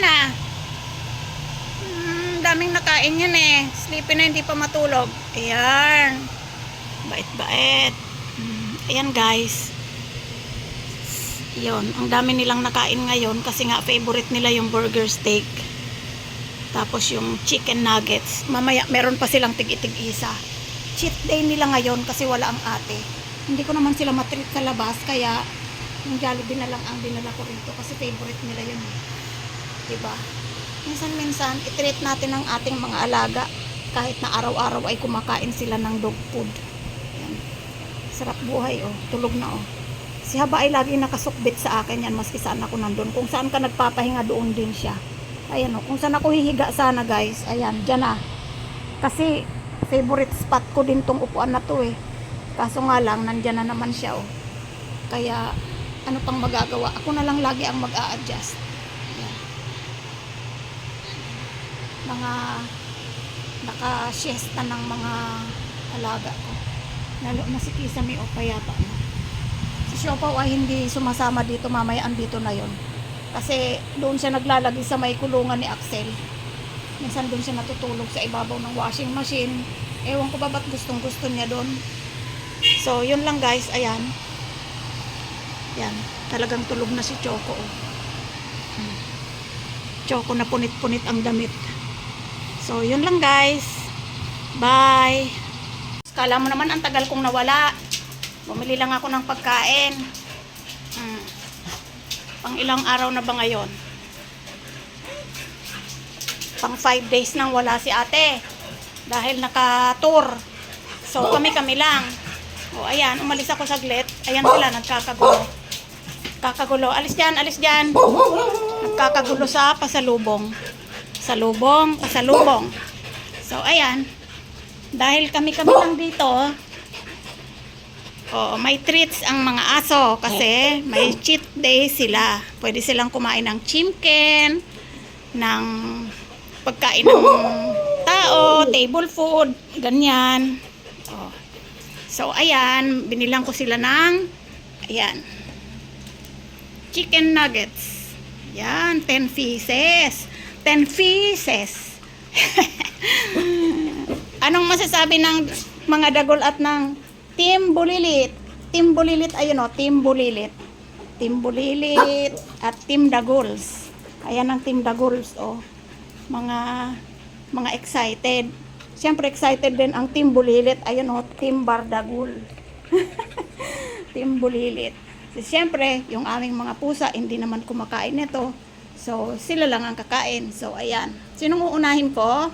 na. Hmm, daming nakain yan eh. Sleepy na hindi pa matulog. Ayan. Bait-bait. Hmm, ayan guys. Yun, ang dami nilang nakain ngayon kasi nga favorite nila yung burger steak. Tapos yung chicken nuggets. Mamaya meron pa silang tig-itig isa. Cheat day nila ngayon kasi wala ang ate. Hindi ko naman sila matreat sa labas kaya yung Jollibee na lang ang dinala ko rito kasi favorite nila yun. eh. Diba? Minsan-minsan, itreat natin ang ating mga alaga kahit na araw-araw ay kumakain sila ng dog food. Yan. Sarap buhay oh. Tulog na oh. Si Haba ay lagi nakasukbit sa akin yan maski saan ako nandun. Kung saan ka nagpapahinga doon din siya. Ayan oh. Kung saan ako hihiga sana guys. Ayan. Diyan na. Kasi favorite spot ko din tong upuan na to eh. Kaso nga lang, nandyan na naman siya oh. Kaya ano pang magagawa? Ako na lang lagi ang mag-a-adjust. Ayan. Mga naka-siesta ng mga alaga ko. Lalo na si Kisame o payapa. Si Siopaw ay hindi sumasama dito mamaya andito na yon. Kasi doon siya naglalagay sa may kulungan ni Axel. Minsan doon siya natutulog sa ibabaw ng washing machine. Ewan ko ba ba't gustong gusto niya doon. So, yun lang guys. Ayan. Yan. Talagang tulog na si Choco. oh. Hmm. Choco na punit-punit ang damit. So, yun lang guys. Bye. Kala mo naman ang tagal kong nawala. Bumili lang ako ng pagkain. Hmm. Pang ilang araw na ba ngayon? Pang 5 days nang wala si ate. Dahil naka-tour. So, kami-kami lang. O, ayan, umalis ako saglit. Ayan sila, nagkakagulo. Kakagulo. Alis dyan, alis dyan. Nagkakagulo sa pasalubong. Salubong, pasalubong. So, ayan. Dahil kami-kami lang dito, oh, may treats ang mga aso kasi may cheat day sila. Pwede silang kumain ng chimken, ng pagkain ng tao, table food, ganyan. Oh. So, ayan, binilang ko sila ng, ayan, chicken nuggets. Yan, 10 pieces. 10 pieces. Anong masasabi ng mga dagol at ng Team Bulilit? Team Bulilit, ayun o, Team Bulilit. Team Bulilit at Team Dagols. Ayan ang Team Dagols, o. Mga, mga excited. Siyempre excited din ang Team Bulilit. Ayun o, Team Bardagul. Team Bulilit. Siyempre, yung aming mga pusa, hindi naman kumakain nito. So, sila lang ang kakain. So, ayan. Sinong uunahin ko?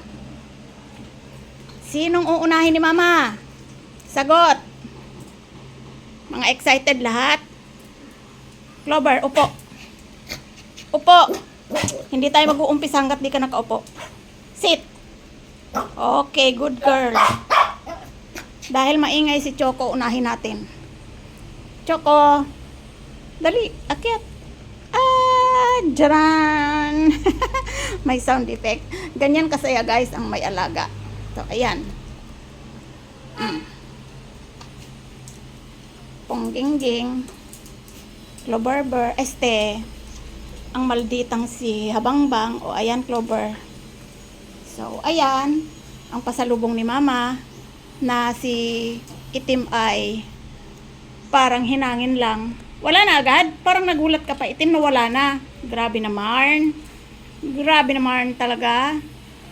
Sinong uunahin ni Mama? Sagot. Mga excited lahat? Clover, upo. Upo. Hindi tayo mag-uumpisa hanggat di ka nakaupo. Sit. Okay, good girl. Dahil maingay si Choco, unahin natin. Choco. Dali, akyat. Jaran. may sound effect. Ganyan kasaya guys ang may alaga. So, ayan. Mm. Ponggingging. Clover, este. Ang malditang si Habangbang. O, ayan, Clover. So, ayan. Ang pasalubong ni Mama na si Itim ay parang hinangin lang. Wala na agad. Parang nagulat ka pa. Itim na wala na. Grabe naman. Grabe naman talaga.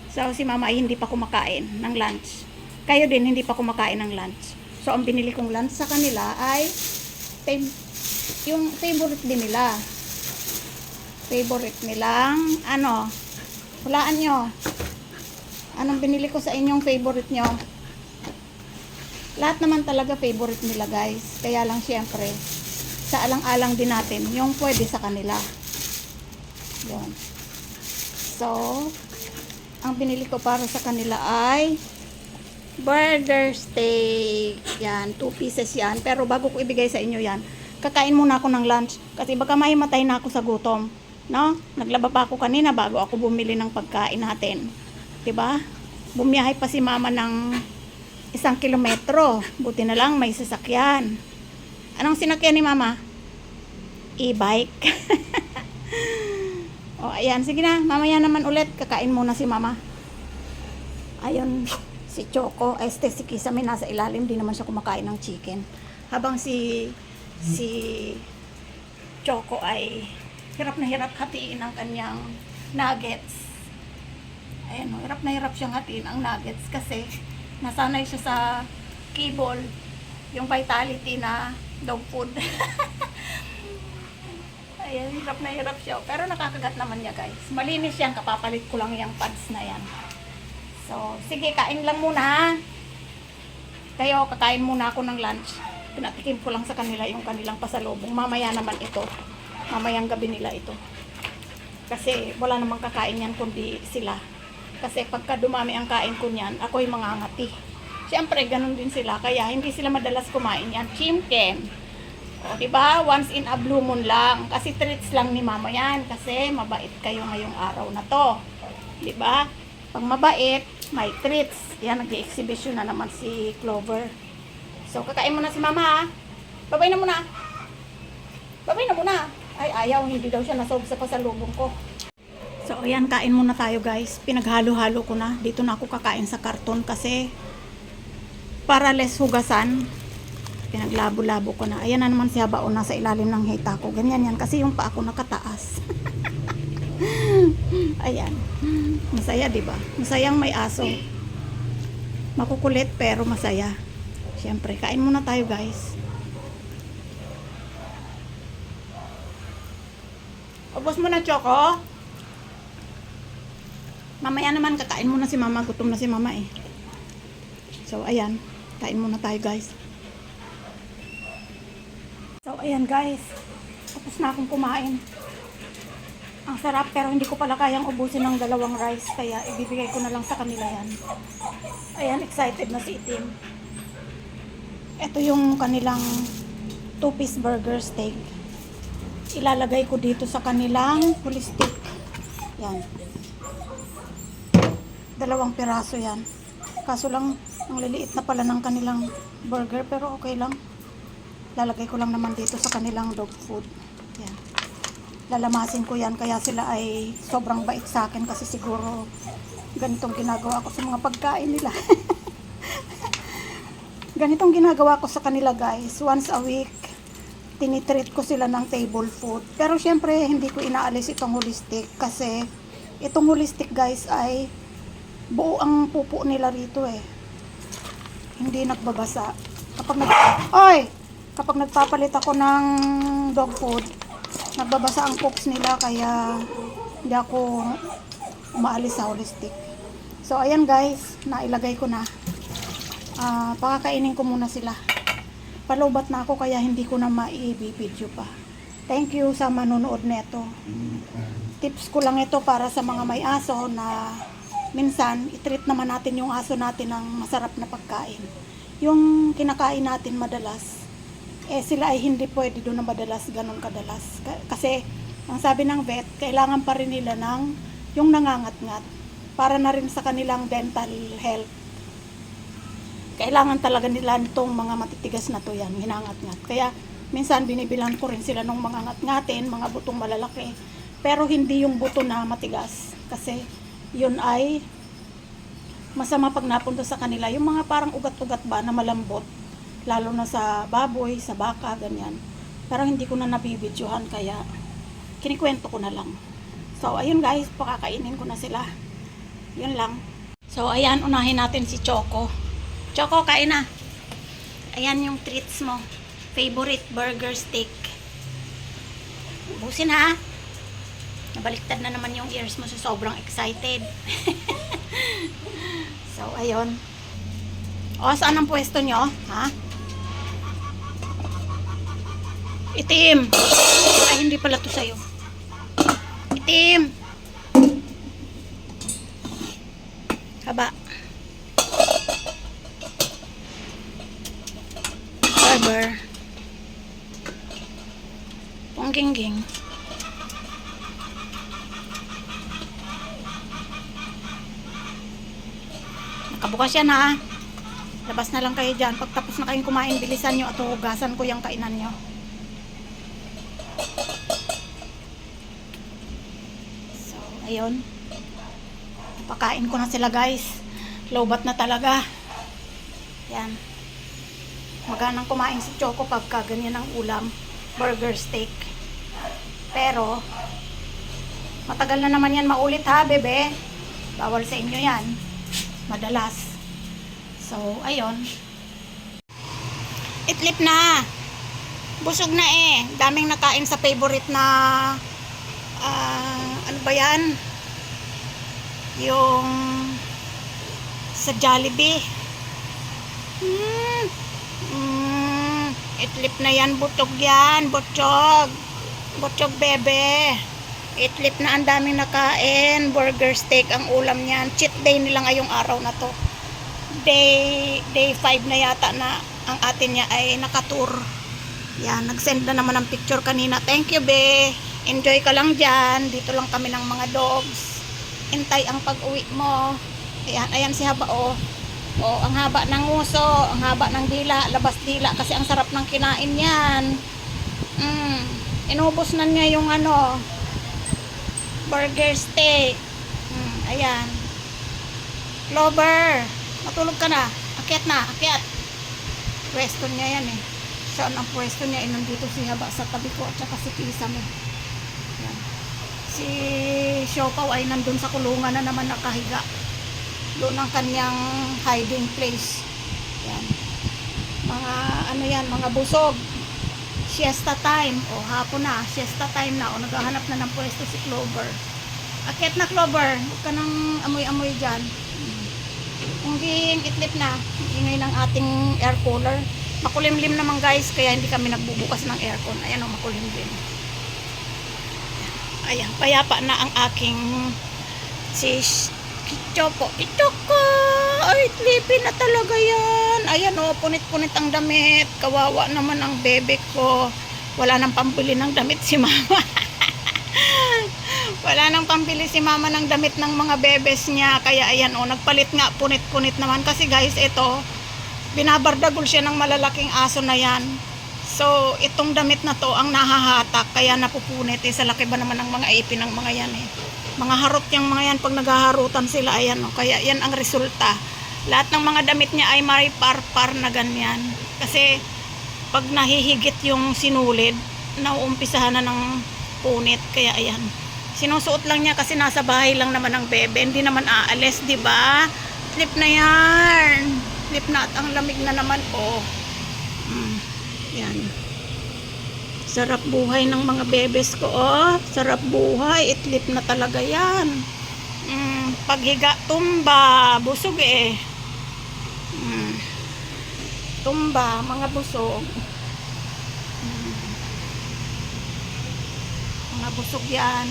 So, si mama ay hindi pa kumakain ng lunch. Kayo din, hindi pa kumakain ng lunch. So, ang binili kong lunch sa kanila ay yung favorite din nila. Favorite nilang, ano, hulaan nyo. Anong binili ko sa inyong favorite nyo? Lahat naman talaga favorite nila guys. Kaya lang syempre, sa alang-alang din natin, yung pwede sa kanila. Yun. So, ang binili ko para sa kanila ay burger steak. Yan, 2 pieces yan. Pero bago ko ibigay sa inyo yan, kakain muna ako ng lunch. Kasi baka maimatay na ako sa gutom. No? Naglaba pa ako kanina bago ako bumili ng pagkain natin. ba? Bumiyahe pa si mama ng isang kilometro. Buti na lang may sasakyan. Anong sinakyan ni mama? E-bike. O, ayan. Sige na. Mamaya naman ulit. Kakain muna si mama. Ayun, si Choco. Este, si Kisame nasa ilalim. Di naman siya kumakain ng chicken. Habang si, si Choco ay hirap na hirap hatiin ang kanyang nuggets. Ayan, o, hirap na hirap siyang hatiin ang nuggets kasi nasanay siya sa cable, yung vitality na dog food. Ayan, hirap na hirap siya. Pero nakakagat naman niya guys. Malinis yan, kapapalit ko lang yung pads na yan. So, sige, kain lang muna ha. Kayo, kakain muna ako ng lunch. Pinatikim ko lang sa kanila yung kanilang pasalubong. Mamaya naman ito. Mamayang gabi nila ito. Kasi wala namang kakain yan kundi sila. Kasi pagka dumami ang kain ko niyan, ako'y mangangati. Siyempre, ganun din sila. Kaya hindi sila madalas kumain yan. Chimken. O, ba? Once in a blue moon lang. Kasi treats lang ni mama yan. Kasi mabait kayo ngayong araw na to. Ba? Pag mabait, may treats. Yan, nag-exhibition na naman si Clover. So, kakain muna si mama ha. Babay na muna. Babay na muna. Ay, ayaw. Hindi daw siya nasob sa pasalubong ko. So, ayan, kain muna tayo guys. Pinaghalo-halo ko na. Dito na ako kakain sa karton kasi para less hugasan, pinaglabo-labo ko na. Ayan na naman si Habao nasa ilalim ng hita ko. Ganyan yan kasi yung paa ko nakataas. Ayan. Masaya, 'di ba? Masayang may aso. Makukulit pero masaya. Siyempre, kain muna tayo, guys. Ubos mo na, Choco. Mamaya naman, kakain muna si Mama. Gutom na si Mama eh. So, ayan. Kain muna tayo, guys. So, ayan, guys. Tapos na akong kumain. Ang sarap, pero hindi ko pala kayang ubusin ng dalawang rice. Kaya, ibibigay ko na lang sa kanila yan. Ayan, excited na si Itim. Ito yung kanilang two-piece burger steak. Ilalagay ko dito sa kanilang holistic. Yan. Dalawang piraso yan. Kaso lang, ang liliit na pala ng kanilang burger, pero okay lang. Lalagay ko lang naman dito sa kanilang dog food. Yan. Lalamasin ko yan, kaya sila ay sobrang bait sa akin kasi siguro ganitong ginagawa ko sa mga pagkain nila. ganitong ginagawa ko sa kanila guys. Once a week, tinitreat ko sila ng table food. Pero syempre, hindi ko inaalis itong holistic kasi itong holistic guys ay buo ang pupo nila rito eh. Hindi nagbabasa. Kapag nag Oy! Kapag nagpapalit ako ng dog food, nagbabasa ang poops nila kaya hindi ako umaalis sa holistic. So ayan guys, nailagay ko na. Ah, pakakainin ko muna sila. Palubat na ako kaya hindi ko na maibibideo pa. Thank you sa manonood neto. Tips ko lang ito para sa mga may aso na minsan itreat naman natin yung aso natin ng masarap na pagkain. Yung kinakain natin madalas, eh sila ay hindi pwede doon na madalas ganun kadalas. Ka- Kasi ang sabi ng vet, kailangan pa rin nila ng yung nangangat-ngat para na rin sa kanilang dental health kailangan talaga nila nitong mga matitigas na to yan, hinangat-ngat. Kaya minsan binibilan ko rin sila ng mga ngat-ngatin, mga butong malalaki. Pero hindi yung buto na matigas. Kasi yun ay masama pag napunta sa kanila. Yung mga parang ugat-ugat ba na malambot. Lalo na sa baboy, sa baka, ganyan. Pero hindi ko na nabibidyohan kaya kinikwento ko na lang. So ayun guys, pakakainin ko na sila. Yun lang. So ayan, unahin natin si Choco. Choco, kain na. Ayan yung treats mo. Favorite burger steak. Busin ha. Nabaliktad na naman yung ears mo so sobrang excited. so, ayun. O, saan ang pwesto nyo? Ha? Itim. Ay, hindi pala to sa'yo. Itim. Haba. Barber. Ponggingging. Nakabukas yan ha. Labas na lang kayo dyan. Pagtapos na kayong kumain, bilisan nyo at hugasan ko yung kainan nyo. Ayun. Pakain ko na sila guys. Lobat na talaga. Yan. Maganang kumain si Choco pagka ganyan ang ulam. Burger steak. Pero, matagal na naman yan maulit ha, bebe. Bawal sa inyo yan. Madalas. So, ayun. Itlip na. Busog na eh. Daming nakain sa favorite na ah, ano ba yan? Yung sa Jollibee. Hmm. Mm, itlip na yan, butog yan, butog. Butog bebe. Itlip na ang daming nakain. Burger steak ang ulam niyan. Cheat day nila ngayong araw na to. Day day 5 na yata na ang atin niya ay nakatur. Yan, nag-send na naman ng picture kanina. Thank you, be. Enjoy ka lang dyan. Dito lang kami ng mga dogs. Intay ang pag-uwi mo. Ayan, ayan si Haba, oh. Oh, ang haba ng nguso, ang haba ng dila, labas dila kasi ang sarap ng kinain yan. Mm, inubos na niya yung ano, burger steak. Mm, ayan. Clover, matulog ka na. Akyat na, akyat. Pwesto niya yan eh. Saan ang pwesto niya? Eh, nandito si sa tabi ko at saka si Kisame. Yan. Si Siopaw ay nandun sa kulungan na naman nakahiga. Doon ang kanyang hiding place. Yan. Mga ano yan, mga busog. Siesta time. O hapon na, siesta time na. O naghahanap na ng pwesto si Clover. Akyat na Clover. Huwag ka nang amoy-amoy dyan. Unging itlip na. Ingay ng ating air cooler. Makulimlim naman guys, kaya hindi kami nagbubukas ng aircon. Ayan o, makulimlim. Ayan, payapa na ang aking si Choco. Choco! Ay, itlipin na talaga yan. Ayan o, punit-punit ang damit. Kawawa naman ang bebe ko. Wala nang pambili ng damit si mama. Wala nang pambili si mama ng damit ng mga bebes niya. Kaya ayan o, nagpalit nga punit-punit naman. Kasi guys, ito, binabardagol siya ng malalaking aso na yan. So, itong damit na to ang nahahatak. Kaya napupunit eh. Sa laki ba naman ng mga ipin ng mga yan eh. Mga harot yung mga yan. Pag naghaharutan sila, ayan o. Kaya yan ang resulta. Lahat ng mga damit niya ay may par-par na ganyan. Kasi, pag nahihigit yung sinulid, nauumpisahan na ng punit. Kaya ayan. Sinusuot lang niya kasi nasa bahay lang naman ng bebe. Hindi naman aalis, di ba? Slip na yan. Slip na at ang lamig na naman. Oh. Mm. Yan. Sarap buhay ng mga bebes ko. Oh, sarap buhay. Itlip na talaga yan. Mm, paghiga, tumba. Busog eh. Tumba, mga busog. Mm. Mga busog yan.